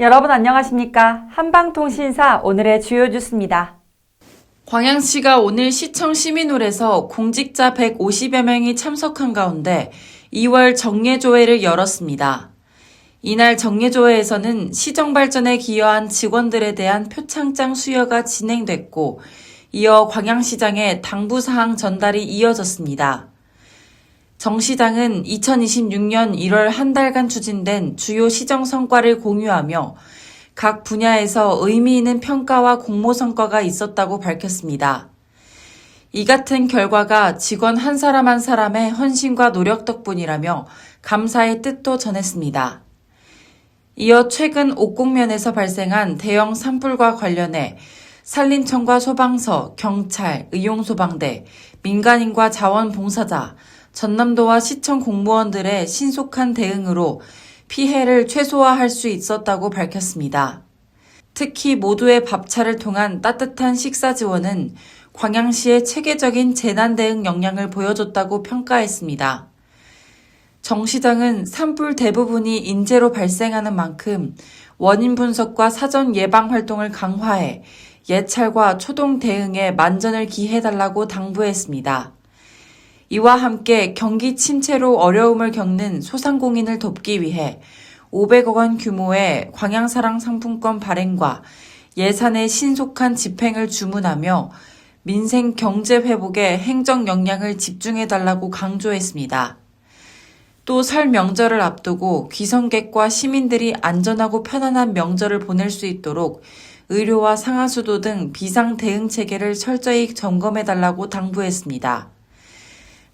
여러분 안녕하십니까? 한방통신사 오늘의 주요 뉴스입니다. 광양시가 오늘 시청 시민홀에서 공직자 150여 명이 참석한 가운데 2월 정례조회를 열었습니다. 이날 정례조회에서는 시정 발전에 기여한 직원들에 대한 표창장 수여가 진행됐고, 이어 광양시장의 당부 사항 전달이 이어졌습니다. 정 시장은 2026년 1월 한 달간 추진된 주요 시정 성과를 공유하며 각 분야에서 의미 있는 평가와 공모 성과가 있었다고 밝혔습니다. 이 같은 결과가 직원 한 사람 한 사람의 헌신과 노력 덕분이라며 감사의 뜻도 전했습니다. 이어 최근 옥곡면에서 발생한 대형 산불과 관련해 산림청과 소방서, 경찰, 의용소방대, 민간인과 자원봉사자, 전남도와 시청 공무원들의 신속한 대응으로 피해를 최소화할 수 있었다고 밝혔습니다. 특히 모두의 밥차를 통한 따뜻한 식사 지원은 광양시의 체계적인 재난 대응 역량을 보여줬다고 평가했습니다. 정 시장은 산불 대부분이 인재로 발생하는 만큼 원인 분석과 사전 예방 활동을 강화해 예찰과 초동 대응에 만전을 기해달라고 당부했습니다. 이와 함께 경기 침체로 어려움을 겪는 소상공인을 돕기 위해 500억 원 규모의 광양사랑 상품권 발행과 예산의 신속한 집행을 주문하며 민생 경제 회복에 행정 역량을 집중해달라고 강조했습니다. 또 설 명절을 앞두고 귀성객과 시민들이 안전하고 편안한 명절을 보낼 수 있도록 의료와 상하수도 등 비상 대응 체계를 철저히 점검해달라고 당부했습니다.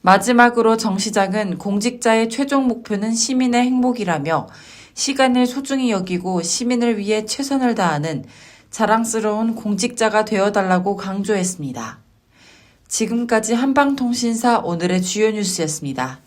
마지막으로 정 시장은 공직자의 최종 목표는 시민의 행복이라며 시간을 소중히 여기고 시민을 위해 최선을 다하는 자랑스러운 공직자가 되어달라고 강조했습니다. 지금까지 한방통신사 오늘의 주요 뉴스였습니다.